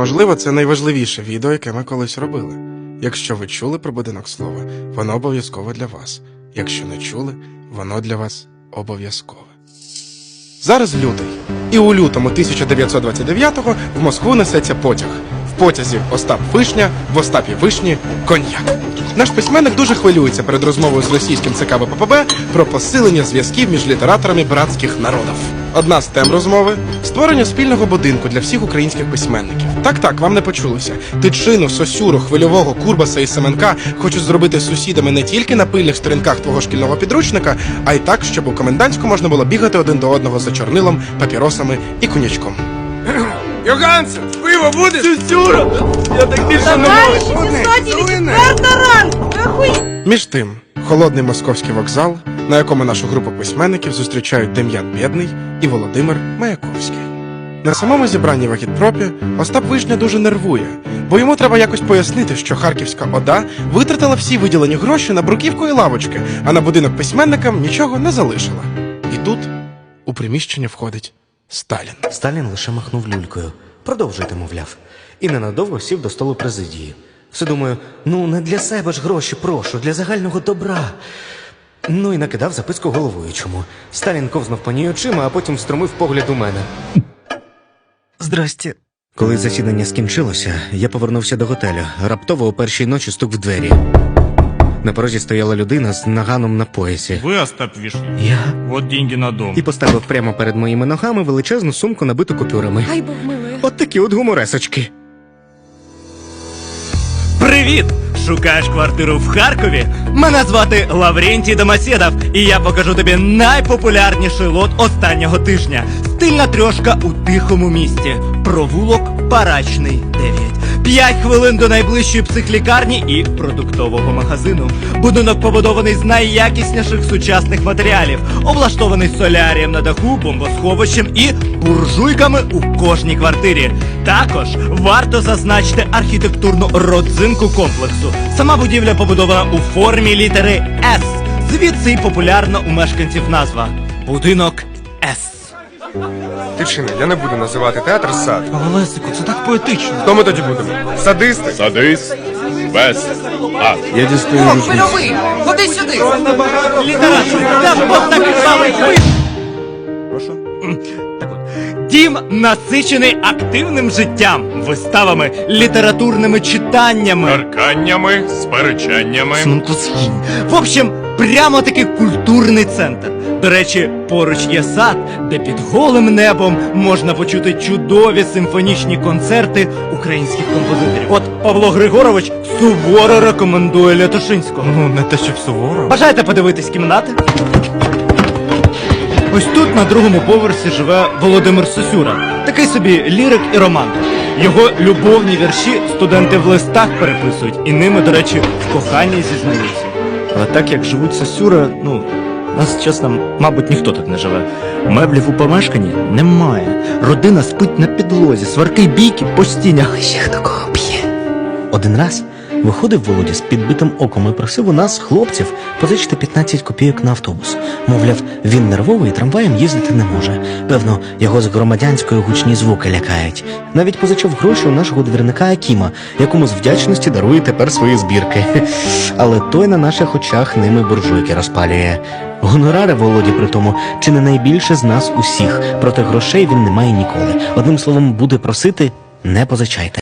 Можливо, це найважливіше відео, яке ми колись робили. Якщо ви чули про будинок слова, воно обов'язково для вас. Якщо не чули, воно для вас обов'язкове. Зараз лютий. І у лютому 1929-го в Москву несеться потяг. В потязі Остап Вишня, в Остапі Вишні коньяк. Наш письменник дуже хвилюється перед розмовою з російським ЦК ВППБ про посилення зв'язків між літераторами братських народів. Одна з тем розмови створення спільного будинку для всіх українських письменників. Так, так, вам не почулося. Тичину, Сосюру, Хвильового, Курбаса і Семенка хочуть зробити сусідами не тільки на пильних сторінках твого шкільного підручника, а й так, щоб у комендантську можна було бігати один до одного за чорнилом, папіросами і конячком. Йогансен, пиво будеш? Сюсюра! Я так більше не можу. Між тим, холодний московський вокзал, на якому нашу групу письменників зустрічають Дем'ян Бєдний і Володимир Маяковський. На самому зібранні в Агітпропі Остап Вишня дуже нервує, бо йому треба якось пояснити, що Харківська ОДА витратила всі виділені гроші на бруківку і лавочки, а на будинок письменникам нічого не залишила. І тут у приміщення входить Сталін. Сталін лише махнув люлькою. Продовжуйте, мовляв. І ненадовго сів до столу президії. Все думаю, ну не для себе ж гроші, прошу, для загального добра. Ну і накидав записку головуючому. Сталін ковзнув по ній очима, а потім встромив погляд у мене. Здрасте. Коли засідання скінчилося, я повернувся до готелю. Раптово о першій ночі стук в двері. На порозі стояла людина з наганом на поясі. Вы, Остап Вишня, Я вот деньги на дом. і поставив прямо перед моїми ногами величезну сумку, набиту купюрами. Ай, бог милый. От такі от гуморесочки. Привіт! Шукаєш квартиру в Харкові? Мене звати Лаврентій Домоседов, і я покажу тобі найпопулярніший лот останнього тижня. Стильна трьошка у тихому місті. Провулок Парачний 9. П'ять хвилин до найближчої психлікарні і продуктового магазину. Будинок побудований з найякісніших сучасних матеріалів, облаштований солярієм на даху, бомбосховищем і буржуйками у кожній квартирі. Також варто зазначити архітектурну родзинку комплексу. Сама будівля побудована у формі літери С. Звідси й популярна у мешканців назва будинок С. Тичина, я не буду називати театр сад. Але Лесику, це так поетично. Хто ми тоді будемо? Садисти? Садись, без ад. Я дістаю О, пильовий! Ходи сюди! Література, я ж вас так звали. Ви- Прошу? Так от, Дім насичений активним життям, виставами, літературними читаннями. Карканнями, сперечаннями. Симонко. В общем, прямо таки культурний центр. До речі, поруч є сад, де під голим небом можна почути чудові симфонічні концерти українських композиторів. От Павло Григорович суворо рекомендує Лятошинського. Ну, не те, щоб суворо. Бажаєте подивитись кімнати? Ось тут на другому поверсі живе Володимир Сосюра, такий собі лірик і романтик. Його любовні вірші студенти в листах переписують і ними, до речі, в коханні зізнаються. Але так як живуть Сосюра, ну, нас чесно, мабуть, ніхто так не живе. Меблів у помешканні немає. Родина спить на підлозі, сварки й бійки по стінях. Ще хто кого б'є. Один раз виходив Володя з підбитим оком і просив у нас, хлопців, позичити 15 копійок на автобус. Мовляв, він нервовий трамваєм їздити не може. Певно, його з громадянської гучні звуки лякають. Навіть позичав гроші у нашого двірника Акіма, якому з вдячності дарує тепер свої збірки. Але той на наших очах ними буржуйки розпалює. Гонорари Володі при тому чи не найбільше з нас усіх, проте грошей він не має ніколи. Одним словом, буде просити, не позичайте.